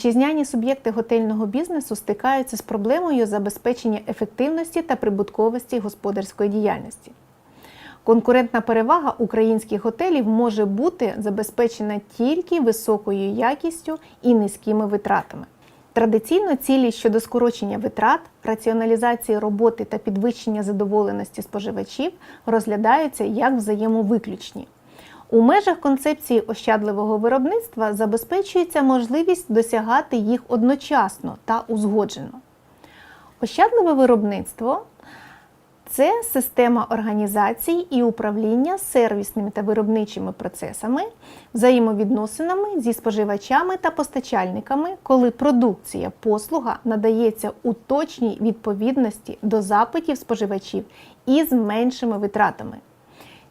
Вітчизняні суб'єкти готельного бізнесу стикаються з проблемою забезпечення ефективності та прибутковості господарської діяльності. Конкурентна перевага українських готелів може бути забезпечена тільки високою якістю і низькими витратами. Традиційно цілі щодо скорочення витрат, раціоналізації роботи та підвищення задоволеності споживачів розглядаються як взаємовиключні. У межах концепції ощадливого виробництва забезпечується можливість досягати їх одночасно та узгоджено. Ощадливе виробництво це система організації і управління сервісними та виробничими процесами, взаємовідносинами зі споживачами та постачальниками, коли продукція, послуга надається у точній відповідності до запитів споживачів і з меншими витратами.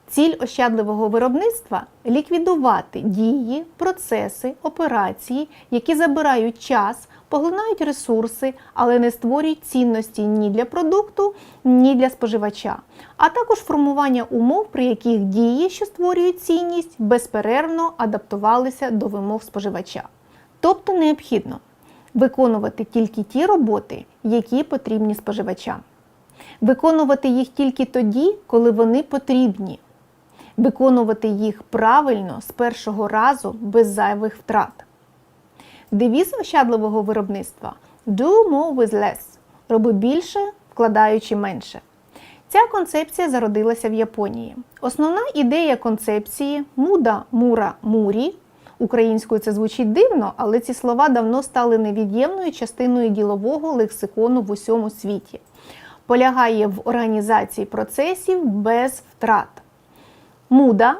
Ціль ощадливого виробництва ліквідувати дії, процеси, операції, які забирають час, поглинають ресурси, але не створюють цінності ні для продукту, ні для споживача, а також формування умов, при яких дії, що створюють цінність, безперервно адаптувалися до вимог споживача. Тобто необхідно виконувати тільки ті роботи, які потрібні споживачам, виконувати їх тільки тоді, коли вони потрібні виконувати їх правильно з першого разу без зайвих втрат. Девіз ощадливого виробництва Do more with less роби більше, вкладаючи менше. Ця концепція зародилася в Японії. Основна ідея концепції муда мура мурі. Українською це звучить дивно, але ці слова давно стали невід'ємною частиною ділового лексикону в усьому світі. Полягає в організації процесів без втрат. Муда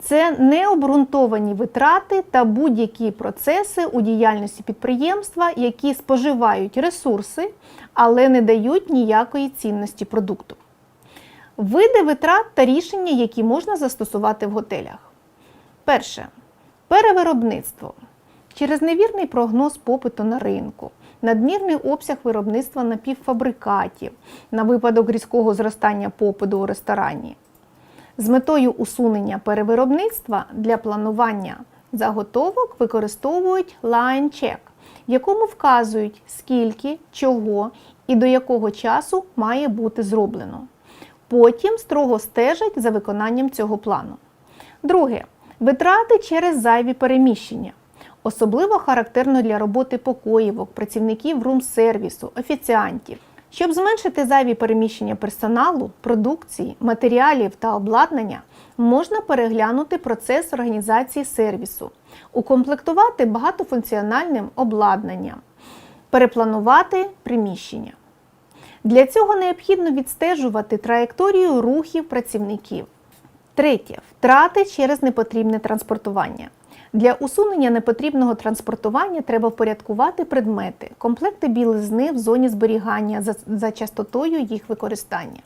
це необґрунтовані витрати та будь-які процеси у діяльності підприємства, які споживають ресурси, але не дають ніякої цінності продукту. Види витрат та рішення, які можна застосувати в готелях. Перше перевиробництво. Через невірний прогноз попиту на ринку, надмірний обсяг виробництва напівфабрикатів на випадок різкого зростання попиту у ресторані. З метою усунення перевиробництва для планування заготовок використовують check, в якому вказують, скільки, чого і до якого часу має бути зроблено. Потім строго стежать за виконанням цього плану. Друге витрати через зайві переміщення. Особливо характерно для роботи покоївок, працівників рум-сервісу, офіціантів. Щоб зменшити зайві переміщення персоналу, продукції, матеріалів та обладнання, можна переглянути процес організації сервісу, укомплектувати багатофункціональним обладнанням, перепланувати приміщення. Для цього необхідно відстежувати траєкторію рухів працівників. Третє втрати через непотрібне транспортування. Для усунення непотрібного транспортування треба впорядкувати предмети, комплекти білизни в зоні зберігання за, за частотою їх використання,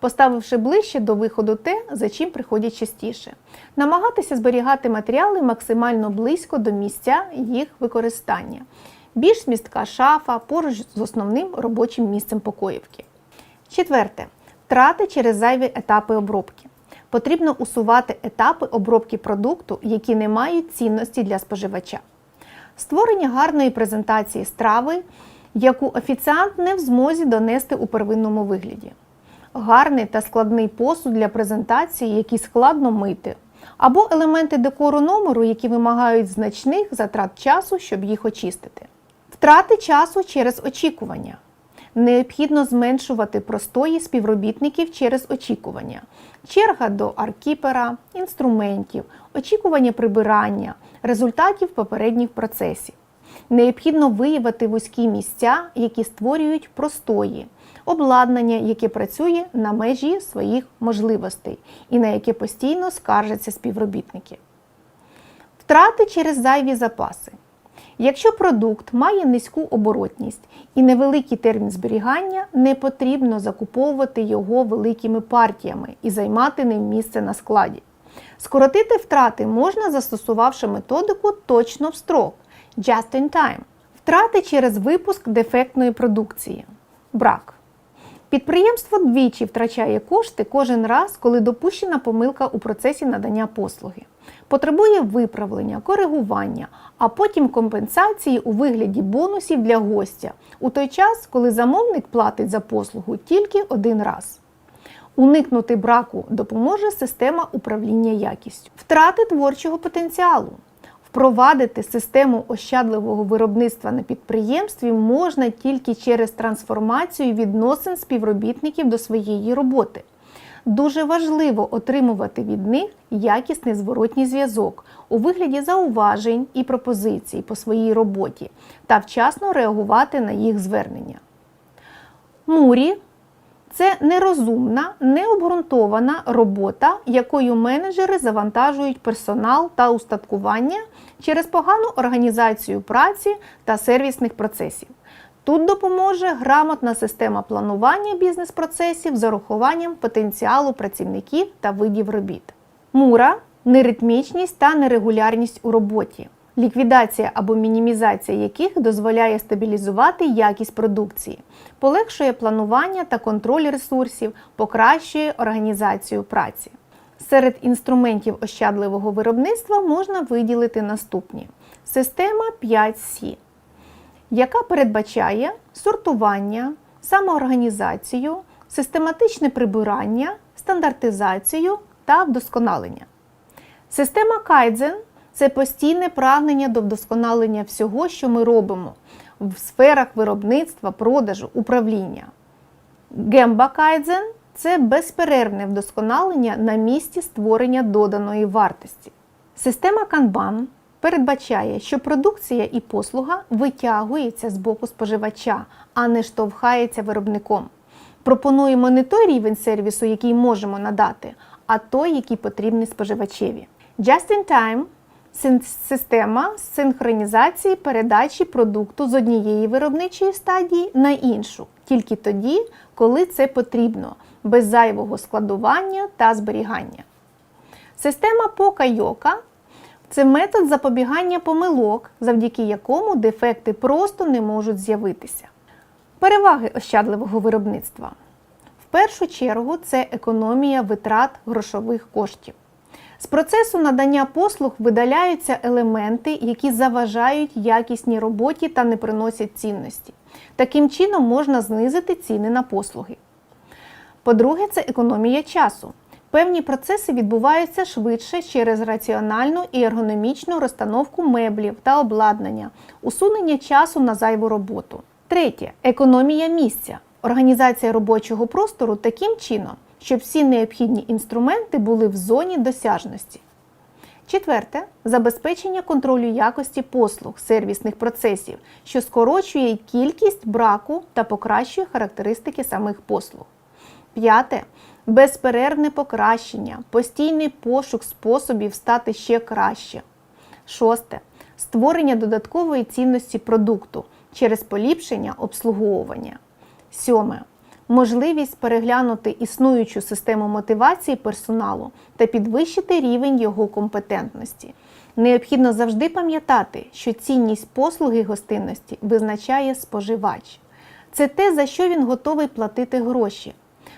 поставивши ближче до виходу те, за чим приходять частіше, намагатися зберігати матеріали максимально близько до місця їх використання, більш містка шафа поруч з основним робочим місцем покоївки. Четверте. Втрати через зайві етапи обробки потрібно усувати етапи обробки продукту, які не мають цінності для споживача. Створення гарної презентації страви, яку офіціант не в змозі донести у первинному вигляді. Гарний та складний посуд для презентації, який складно мити, або елементи декору номеру, які вимагають значних затрат часу, щоб їх очистити. Втрати часу через очікування. Необхідно зменшувати простої співробітників через очікування, черга до аркіпера, інструментів, очікування прибирання, результатів попередніх процесів. Необхідно виявити вузькі місця, які створюють простої, обладнання, яке працює на межі своїх можливостей і на яке постійно скаржаться співробітники. Втрати через зайві запаси. Якщо продукт має низьку оборотність і невеликий термін зберігання, не потрібно закуповувати його великими партіями і займати ним місце на складі. Скоротити втрати можна, застосувавши методику точно в строк just in time. Втрати через випуск дефектної продукції. Брак. Підприємство двічі втрачає кошти кожен раз, коли допущена помилка у процесі надання послуги. Потребує виправлення, коригування, а потім компенсації у вигляді бонусів для гостя у той час, коли замовник платить за послугу тільки один раз. Уникнути браку допоможе система управління якістю, втрати творчого потенціалу. Впровадити систему ощадливого виробництва на підприємстві можна тільки через трансформацію відносин співробітників до своєї роботи. Дуже важливо отримувати від них якісний зворотній зв'язок у вигляді зауважень і пропозицій по своїй роботі та вчасно реагувати на їх звернення. Мурі це нерозумна, необґрунтована робота, якою менеджери завантажують персонал та устаткування через погану організацію праці та сервісних процесів. Тут допоможе грамотна система планування бізнес-процесів з урахуванням потенціалу працівників та видів робіт. Мура неритмічність та нерегулярність у роботі, ліквідація або мінімізація яких дозволяє стабілізувати якість продукції, полегшує планування та контроль ресурсів, покращує організацію праці. Серед інструментів ощадливого виробництва можна виділити наступні: система 5C, яка передбачає сортування, самоорганізацію, систематичне прибирання, стандартизацію та вдосконалення. Система Кайдзен це постійне прагнення до вдосконалення всього, що ми робимо в сферах виробництва, продажу, управління. Гемба Кайдзен це безперервне вдосконалення на місці створення доданої вартості. Система Kanban передбачає, що продукція і послуга витягується з боку споживача, а не штовхається виробником. Пропонуємо не той рівень сервісу, який можемо надати, а той, який потрібний споживачеві. Just in time система синхронізації передачі продукту з однієї виробничої стадії на іншу, тільки тоді, коли це потрібно, без зайвого складування та зберігання. Система Покайока це метод запобігання помилок, завдяки якому дефекти просто не можуть з'явитися. Переваги ощадливого виробництва. В першу чергу це економія витрат грошових коштів. З процесу надання послуг видаляються елементи, які заважають якісній роботі та не приносять цінності. Таким чином можна знизити ціни на послуги. По-друге, це економія часу. Певні процеси відбуваються швидше через раціональну і ергономічну розстановку меблів та обладнання, усунення часу на зайву роботу. Третє економія місця. Організація робочого простору таким чином, щоб всі необхідні інструменти були в зоні досяжності. Четверте забезпечення контролю якості послуг сервісних процесів, що скорочує кількість браку та покращує характеристики самих послуг. П'яте безперервне покращення, постійний пошук способів стати ще краще. Шосте створення додаткової цінності продукту через поліпшення обслуговування. Сьоме можливість переглянути існуючу систему мотивації персоналу та підвищити рівень його компетентності. Необхідно завжди пам'ятати, що цінність послуги гостинності визначає споживач. Це те, за що він готовий платити гроші.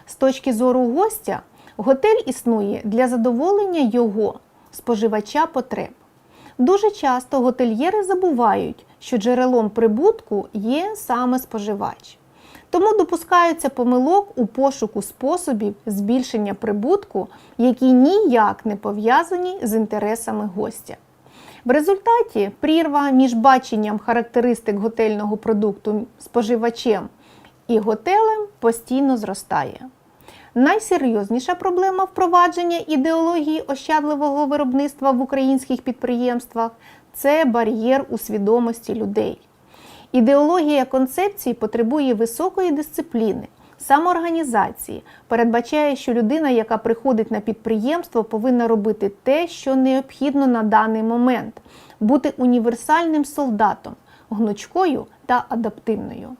З точки зору гостя, готель існує для задоволення його споживача потреб. Дуже часто готельєри забувають, що джерелом прибутку є саме споживач. Тому допускаються помилок у пошуку способів збільшення прибутку, які ніяк не пов'язані з інтересами гостя. В результаті прірва між баченням характеристик готельного продукту споживачем і готелем постійно зростає. Найсерйозніша проблема впровадження ідеології ощадливого виробництва в українських підприємствах це бар'єр у свідомості людей. Ідеологія концепції потребує високої дисципліни, самоорганізації передбачає, що людина, яка приходить на підприємство, повинна робити те, що необхідно на даний момент, бути універсальним солдатом, гнучкою та адаптивною.